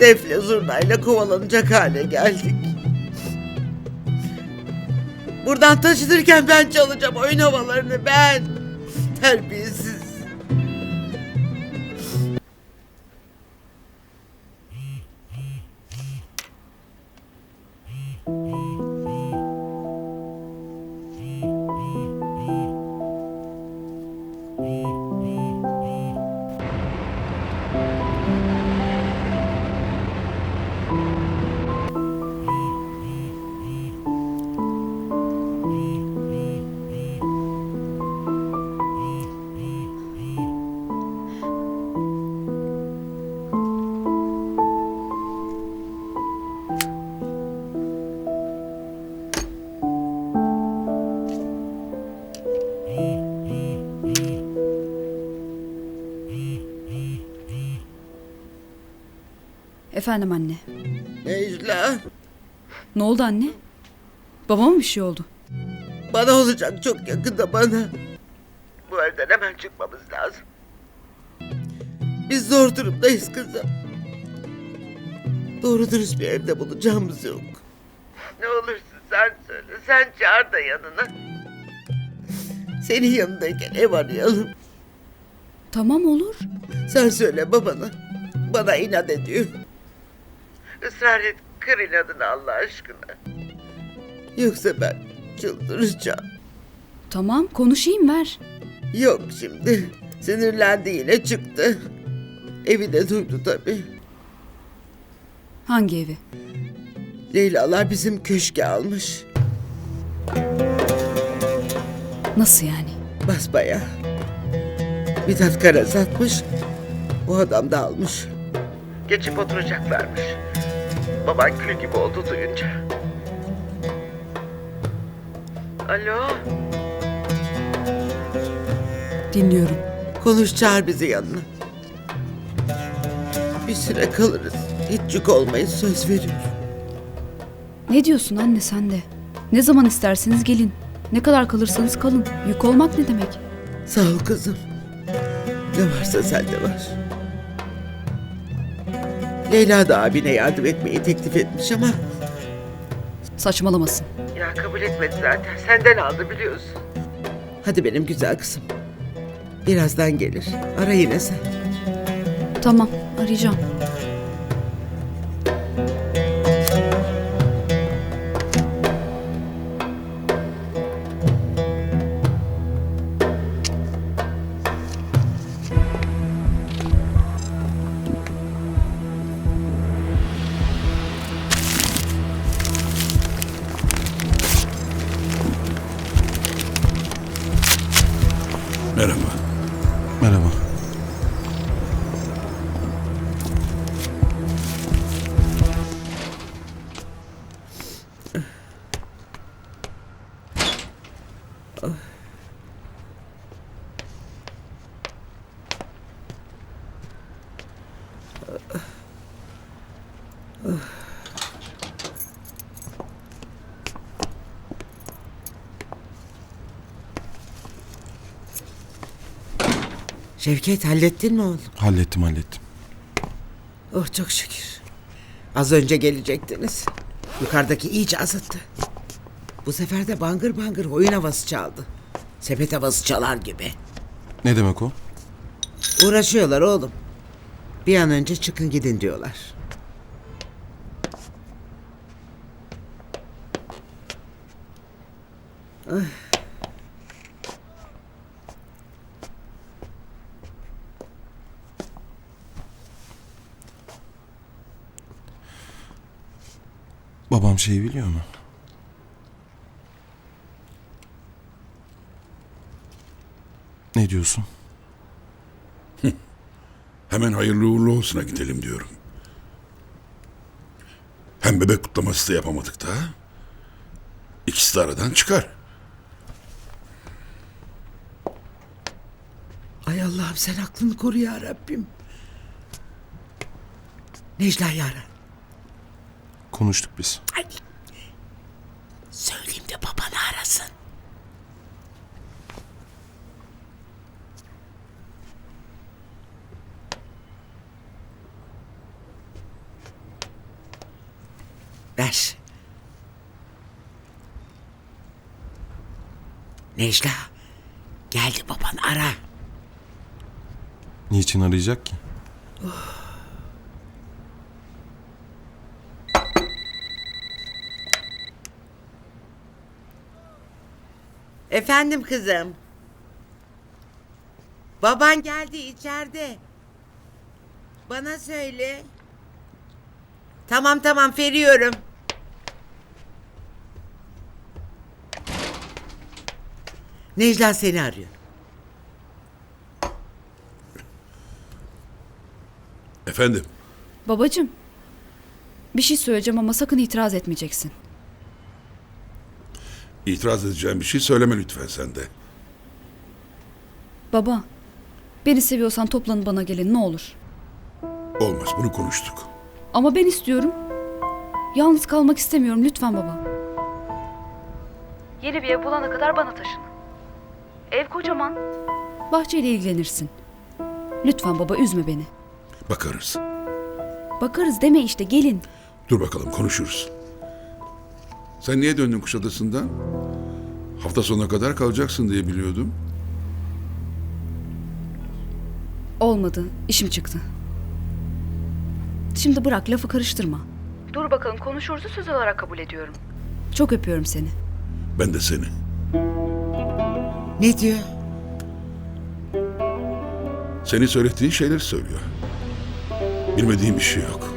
Defle zurnayla kovalanacak hale geldik. Buradan taşınırken ben çalacağım oyun havalarını ben. Terbiyesiz. Efendim anne. Necla Ne oldu anne? Babama mı bir şey oldu? bana olacak çok yakında bana. Bu evden hemen çıkmamız lazım. Biz zor durumdayız kızım. Doğru dürüst bir evde bulacağımız yok. Ne olursun sen söyle. Sen çağır da yanına. Senin yanındayken ev arayalım. Tamam olur. Sen söyle babana. Bana inat ediyor. Israr et kır inadını Allah aşkına. Yoksa ben çıldıracağım. Tamam konuşayım ver. Yok şimdi. Sinirlendi yine çıktı. Evi de duydu tabii. Hangi evi? Leyla'lar bizim köşke almış. Nasıl yani? Basbaya. Mithat Kara satmış. O adam da almış. Geçip oturacaklarmış. Baban gül gibi oldu duyunca. Alo. Dinliyorum. Konuş çağır bizi yanına. Bir süre kalırız. Hiç yük olmayız söz veriyorum. Ne diyorsun anne sen de? Ne zaman isterseniz gelin. Ne kadar kalırsanız kalın. Yük olmak ne demek? Sağ ol kızım. Ne varsa sende var. Leyla da abine yardım etmeyi teklif etmiş ama... Saçmalamasın. Ya kabul etmedi zaten. Senden aldı biliyorsun. Hadi benim güzel kızım. Birazdan gelir. Ara yine sen. Tamam arayacağım. Merhaba. Merhaba. Şevket hallettin mi oğlum? Hallettim hallettim. Oh çok şükür. Az önce gelecektiniz. Yukarıdaki iyice azıttı. Bu sefer de bangır bangır oyun havası çaldı. Sepet havası çalar gibi. Ne demek o? Uğraşıyorlar oğlum. Bir an önce çıkın gidin diyorlar. Babam şeyi biliyor mu? Ne diyorsun? Hemen hayırlı uğurlu olsuna gidelim diyorum. Hem bebek kutlaması da yapamadık da. İkisi de aradan çıkar. Ay Allah'ım sen aklını koru ya Rabbim. Necla yara konuştuk biz. Ay. Söyleyeyim de babanı arasın. Ver. Necla. Geldi baban ara. Niçin arayacak ki? Oh. Efendim kızım. Baban geldi içeride. Bana söyle. Tamam tamam veriyorum. Necla seni arıyor. Efendim, Babacım. Bir şey söyleyeceğim ama sakın itiraz etmeyeceksin. İtiraz edeceğim bir şey söyleme lütfen sen de. Baba. Beni seviyorsan toplanın bana gelin ne olur. Olmaz, bunu konuştuk. Ama ben istiyorum. Yalnız kalmak istemiyorum lütfen baba. Yeni bir ev bulana kadar bana taşın. Ev kocaman. Bahçeyle ilgilenirsin. Lütfen baba üzme beni. Bakarız. Bakarız deme işte gelin. Dur bakalım, konuşuruz. Sen niye döndün Kuşadası'ndan? Hafta sonuna kadar kalacaksın diye biliyordum. Olmadı. işim çıktı. Şimdi bırak lafı karıştırma. Dur bakalım konuşursa söz olarak kabul ediyorum. Çok öpüyorum seni. Ben de seni. Ne diyor? Senin söylediğin şeyleri söylüyor. Bilmediğim bir şey yok.